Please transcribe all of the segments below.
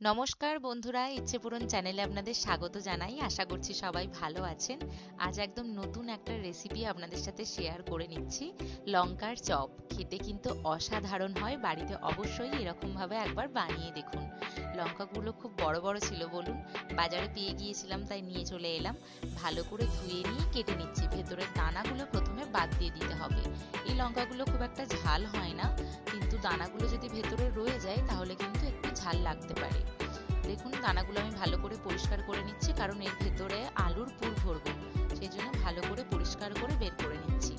নমস্কার বন্ধুরা, ইচ্ছে পূরণ চ্যানেলে আপনাদের স্বাগত জানাই। আশা করছি সবাই ভালো আছেন। আজ একদম নতুন একটা রেসিপি আপনাদের সাথে শেয়ার করে নিচ্ছি। লঙ্কার চপ। খেতে কিন্তু অসাধারণ হয়, বাড়িতে অবশ্যই এরকমভাবে একবার বানিয়ে দেখুন। লঙ্কাগুলো খুব বড় বড় ছিল বলুন। বাজারে পেয়ে গিয়েছিলাম, তাই নিয়ে চলে এলাম। ভালো করে ধুয়ে নিয়ে কেটে নিচ্ছি। ভেতরের দানাগুলো প্রথমে বাদ দিয়ে দিতে হবে। এই লঙ্কাগুলো খুব একটা ঝাল হয় না, কিন্তু দানাগুলো যদি ভেতরে রয়ে যায়, তাহলে কিন্তু ঝাল লাগতে পারে। দেখুন, দানাগুলো আমি ভালো করে পরিষ্কার করে নিচ্ছি, কারণ এর ভেতরে আলুর পুর ভরবো সেই জন্য ভালো করে পরিষ্কার করে বের করে নিচ্ছি।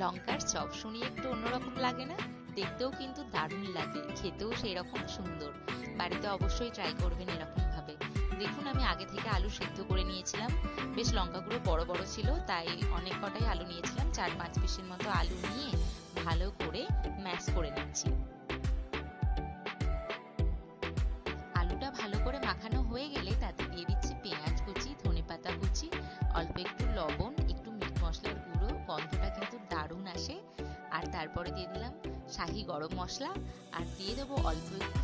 লঙ্কার চপ শুনিয়ে একটু অন্যরকম লাগে না? দেখতেও কিন্তু দারুণ লাগে, খেতেও সেই রকম সুন্দর। বাড়িতে অবশ্যই ট্রাই করবেন এরকম ভাবে দেখুন, আমি আগে থেকে আলু সিদ্ধ করে নিয়েছিলাম। বেশ লঙ্কাগুলো বড় বড় ছিল, তাই অনেক কটাই আলু নিয়েছিলাম। চার পাঁচ পিসের মতো আলু নিয়ে ম্যাশ করে নিচ্ছি। আলুটা ভালো করে মাখানো হয়ে গেলে তাতে দিয়ে দিচ্ছি পেঁয়াজ কুচি ধনে পাতা কুচি, অল্প একটু লবণ, একটু মিট মশলার গুঁড়ো, গন্ধটা কিন্তু দারুণ আসে। আর তারপরে দিয়ে দিলাম শাহি গরম মশলা। আর দিয়ে দেবো অল্প একটু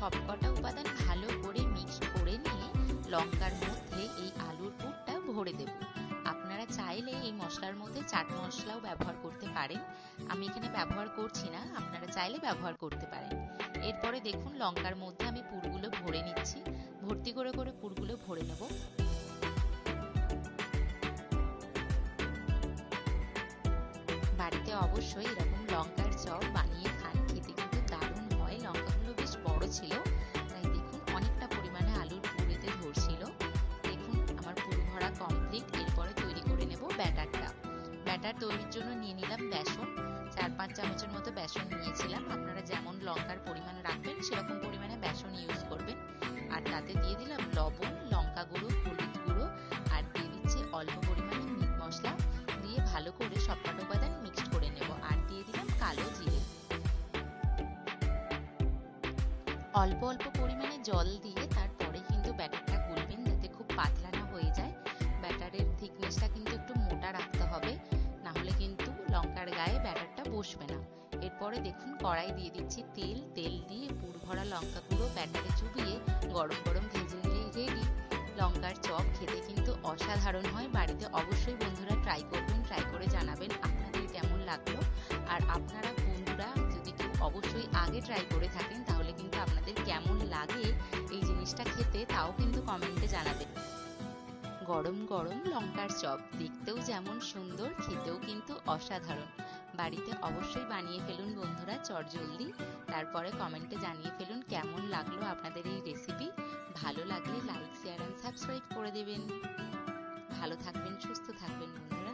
সবকটা উপাদান ভালো করে মিক্স করে নিয়ে লঙ্কার মধ্যে এই আলুর পুরটা ভরে দেব। আপনারা চাইলে এই মশলার মধ্যে চাট মশলাও ব্যবহার করতে পারেন। আমি এখানে ব্যবহার করছি না, আপনারা চাইলে ব্যবহার করতে পারেন। এরপরে দেখুন লঙ্কার মধ্যে আমি পুরগুলো ভরে নিচ্ছি। ভর্তি করে করে পুরগুলো ভরে নেব। বাড়িতে অবশ্যই এরকম লঙ্কার চপ বানিয়ে ছিল। তাই দেখুন অনেকটা পরিমাণে আলুর পুরেতে ধরছিল। দেখুন, আমার পুর ভরা কমপ্লিট এরপরে তৈরি করে নেব ব্যাটারটা। ব্যাটার তৈরির জন্য নিয়ে নিলাম বেসন। চার পাঁচ চামচের মতো বেসন নিয়েছিলাম। আপনারা যেমন লঙ্কার পরিমাণ রাখবেন, সেরকম পরিমাণে বেসন ইউজ করবেন। আর তাতে দিয়ে দিলাম লবণ, লঙ্কা গুঁড়ো অল্প অল্প পরিমাণে জল দিয়ে তারপরে কিন্তু ব্যাটারটা গুলবেন যাতে খুব পাতলা না হয়ে যায়। ব্যাটারের থিকনেসটা কিন্তু একটু মোটা রাখতে হবে, না হলে কিন্তু লঙ্কার গায়ে ব্যাটারটা বসবে না। এরপরে দেখুন কড়াই দিয়ে দিচ্ছি তেল। তেল দিয়ে পুর ভরা লঙ্কা গুঁড়ো ব্যাটারে চুবিয়ে গরম গরম ভেজে নিলেই রেডি। লঙ্কার চপ খেতে কিন্তু অসাধারণ হয়। বাড়িতে অবশ্যই বন্ধুরা ট্রাই করবেন ট্রাই করে জানাবেন আপনাদের কেমন লাগল। ট্রাই করে থাকেন, তাহলে কিন্তু আপনাদের কেমন লাগে এই জিনিসটা খেতে তাও কিন্তু কমেন্টে জানাবেন। গরম গরম লঙ্কার চপ, দেখতেও যেমন সুন্দর, খেতেও কিন্তু অসাধারণ। বাড়িতে অবশ্যই বানিয়ে ফেলুন বন্ধুরা চটজলদি তারপরে কমেন্টে জানিয়ে ফেলুন কেমন লাগল আপনাদের এই রেসিপি ভালো লাগলে লাইক শেয়ার অ্যান্ড সাবস্ক্রাইব করে দেবেন। ভালো থাকবেন, সুস্থ থাকবেন বন্ধুরা।